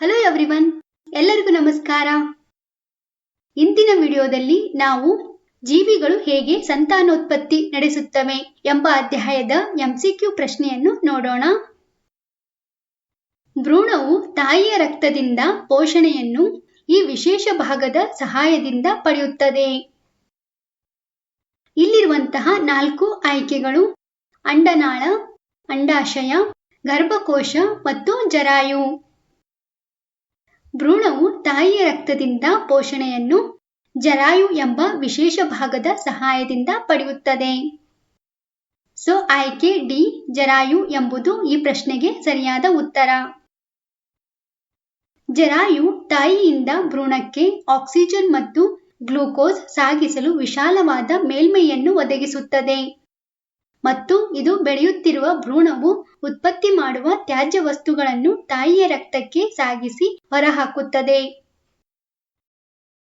Hello everyone ಎಲ್ಲರಿಗೂ ನಮಸ್ಕಾರ. ಇಂದಿನ ವಿಡಿಯೋದಲ್ಲಿ ನಾವು ಜೀವಿಗಳು ಹೇಗೆ ಸಂತಾನೋತ್ಪತ್ತಿ ನಡೆಸುತ್ತವೆ ಎಂಬ ಅಧ್ಯಾಯದ ಎಂಸಿಕ್ಯೂ ಪ್ರಶ್ನೆಯನ್ನು ನೋಡೋಣ. ಭ್ರೂಣವು ತಾಯಿಯ ರಕ್ತದಿಂದ ಪೋಷಣೆಯನ್ನು ಈ ವಿಶೇಷ ಭಾಗದ ಸಹಾಯದಿಂದ ಪಡೆಯುತ್ತದೆ. ಇಲ್ಲಿರುವಂತಹ ನಾಲ್ಕು ಆಯ್ಕೆಗಳು ಅಂಡನಾಳ, ಅಂಡಾಶಯ, ಗರ್ಭಕೋಶ ಮತ್ತು ಜರಾಯು. ಭ್ರೂಣವು ತಾಯಿಯ ರಕ್ತದಿಂದ ಪೋಷಣೆಯನ್ನು ಜರಾಯು ಎಂಬ ವಿಶೇಷ ಭಾಗದ ಸಹಾಯದಿಂದ ಪಡೆಯುತ್ತದೆ. ಸೊ ಆಯ್ಕೆ ಡಿ ಜರಾಯು ಎಂಬುದು ಈ ಪ್ರಶ್ನೆಗೆ ಸರಿಯಾದ ಉತ್ತರ. ಜರಾಯು ತಾಯಿಯಿಂದ ಭ್ರೂಣಕ್ಕೆ ಆಕ್ಸಿಜನ್ ಮತ್ತು ಗ್ಲೂಕೋಸ್ ಸಾಗಿಸಲು ವಿಶಾಲವಾದ ಮೇಲ್ಮೈಯನ್ನು ಒದಗಿಸುತ್ತದೆ. ಮತ್ತು ಇದು ಬೆಳೆಯುತ್ತಿರುವ ಭ್ರೂಣವು ಉತ್ಪತ್ತಿ ಮಾಡುವ ತ್ಯಾಜ್ಯ ವಸ್ತುಗಳನ್ನು ತಾಯಿಯ ರಕ್ತಕ್ಕೆ ಸಾಗಿಸಿ ಹೊರಹಾಕುತ್ತದೆ.